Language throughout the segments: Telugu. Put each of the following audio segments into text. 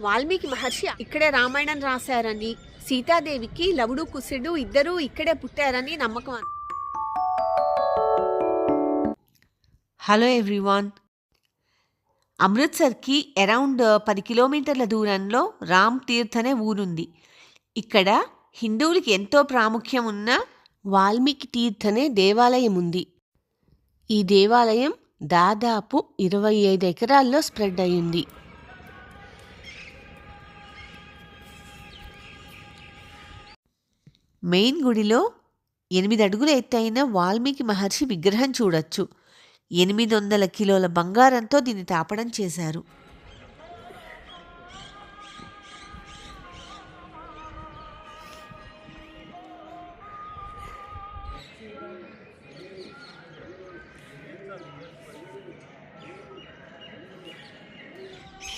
వాల్మీకి మహర్షి ఇక్కడే రామాయణం రాశారని సీతాదేవికి లవుడు కుశుడు ఇద్దరూ ఇక్కడే పుట్టారని నమ్మకం హలో ఎవ్రీవాన్ అమృత్సర్కి అరౌండ్ పది కిలోమీటర్ల దూరంలో రామ్ తీర్థ్ అనే ఊరుంది. ఇక్కడ హిందువులకి ఎంతో ప్రాముఖ్యం ఉన్న వాల్మీకి తీర్థ్ అనే దేవాలయం ఉంది. ఈ దేవాలయం దాదాపు ఇరవై ఐదు ఎకరాల్లో స్ప్రెడ్ అయ్యింది. మెయిన్ గుడిలో ఎనిమిది అడుగుల ఎత్తైన వాల్మీకి మహర్షి విగ్రహం చూడొచ్చు. ఎనిమిది వందల కిలోల బంగారంతో దీన్ని తాపడం చేశారు.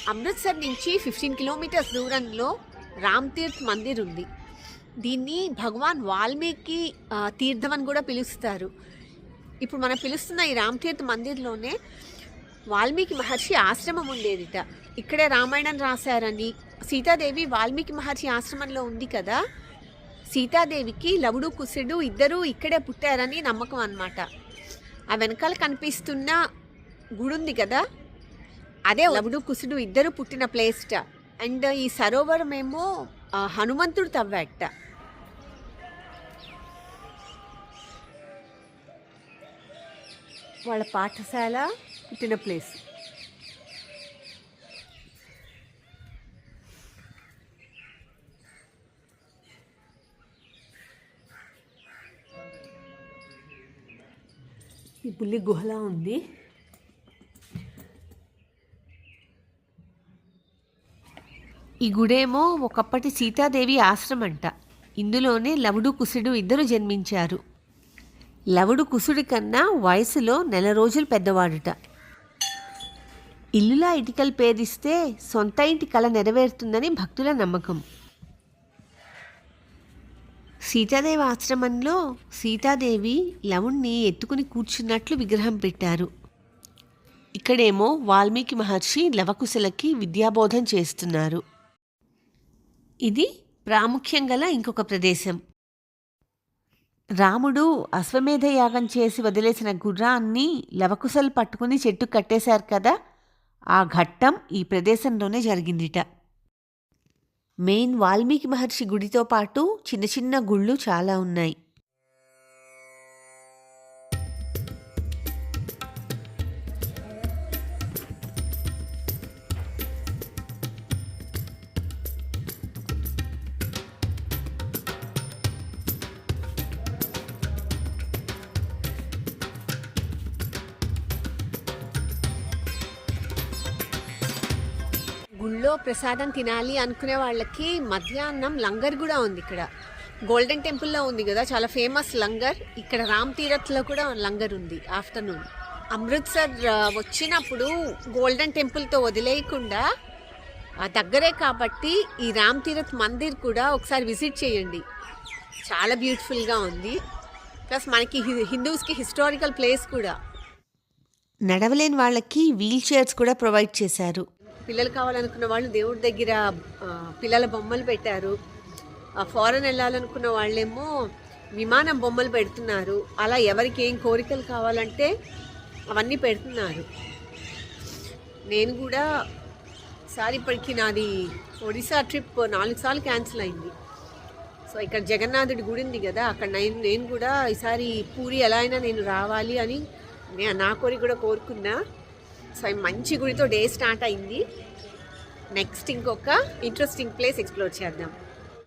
అమృత్సర్ నుంచి ఫిఫ్టీన్ కిలోమీటర్స్ దూరంలో రామ్ తీర్థ్ మందిర్ ఉంది. దీన్ని భగవాన్ వాల్మీకి తీర్థం అని కూడా పిలుస్తారు. ఇప్పుడు మనం పిలుస్తున్న ఈ రామతీర్థ మందిర్లోనే వాల్మీకి మహర్షి ఆశ్రమం ఉండేదిట. ఇక్కడే రామాయణం రాశారని. సీతాదేవి వాల్మీకి మహర్షి ఆశ్రమంలో ఉంది కదా. సీతాదేవికి లవుడు కుశుడు ఇద్దరూ ఇక్కడే పుట్టారని నమ్మకం అనమాట ఆ వెనకాల కనిపిస్తున్న గుడి ఉంది కదా. అదే లవుడు కుశుడు ఇద్దరు పుట్టిన ప్లేస్ట అండ్ ఈ సరోవరం ఏమో హనుమంతుడు తవ్వాట వాళ్ళ పాఠశాల? పుట్టిన ప్లేస్. ఈ పుల్లి గుహలా ఉంది. ఈ గుడేమో ఒకప్పటి సీతాదేవి ఆశ్రమంట. ఇందులోనే లవుడు కుశుడు ఇద్దరు జన్మించారు. లవుడు కుసుడి కన్నా వయసులో నెల రోజులు పెద్దవాడుట. ఇల్లులా ఇటుకలు పేరిస్తే సొంత ఇంటి కళ నెరవేరుతుందని భక్తుల నమ్మకం. సీతాదేవి ఆశ్రమంలో సీతాదేవి లవుణ్ణి ఎత్తుకుని కూర్చున్నట్లు విగ్రహం పెట్టారు. ఇక్కడేమో వాల్మీకి మహర్షి లవకుశలకి విద్యాబోధం చేస్తున్నారు. ఇది ప్రాముఖ్యం గల ఇంకొక ప్రదేశం. రాముడు అశ్వమేధ యాగం చేసి వదిలేసిన గుర్రాన్ని లవకుశలు పట్టుకుని చెట్టు కట్టేశారు కదా ఆ ఘట్టం ఈ ప్రదేశంలోనే జరిగిందిట. మెయిన్ వాల్మీకి మహర్షి గుడితో పాటు చిన్న చిన్న గుళ్ళు చాలా ఉన్నాయి. గుళ్ళో ప్రసాదం తినాలి అనుకునే వాళ్ళకి మధ్యాహ్నం లంగర్ కూడా ఉంది ఇక్కడ. గోల్డెన్ టెంపుల్లో ఉంది కదా చాలా ఫేమస్ లంగర్. ఇక్కడ రామ్ తీరత్లో కూడా లంగర్ ఉంది ఆఫ్టర్నూన్. అమృత్సర్ వచ్చినప్పుడు గోల్డెన్ టెంపుల్తో వదిలేయకుండా దగ్గరే కాబట్టి ఈ రామ్ తీరత్ మందిర్ కూడా ఒకసారి విజిట్ చేయండి. చాలా బ్యూటిఫుల్గా ఉంది. ప్లస్ మనకి హి- హిందూస్కి హిస్టారికల్ ప్లేస్ కూడా. నడవలేని వాళ్ళకి వీల్ చైర్స్ కూడా ప్రొవైడ్ చేశారు. పిల్లలు కావాలనుకున్న వాళ్ళు దేవుడి దగ్గర పిల్లల బొమ్మలు పెట్టారు. ఫారెన్ వెళ్ళాలనుకున్న వాళ్ళేమో విమానం బొమ్మలు పెడుతున్నారు. అలా ఎవరికి ఏం కోరికలు కావాలంటే అవన్నీ పెడుతున్నారు. నేను కూడా సారి ఇప్పటికి నాది ఒడిశా ట్రిప్ నాలుగు సార్లు క్యాన్సిల్ అయింది. సో ఇక్కడ జగన్నాథుడి గుడి ఉంది కదా అక్కడ నేను నేను కూడా ఈసారి పూరి ఎలా అయినా నేను రావాలి అని నా కోరిక కూడా కోరుకున్నా. సో మంచి గుడితో డే స్టార్ట్ అయింది. నెక్స్ట్ ఇంకొక ఇంట్రెస్టింగ్ ప్లేస్ ఎక్స్ప్లోర్ చేద్దాం.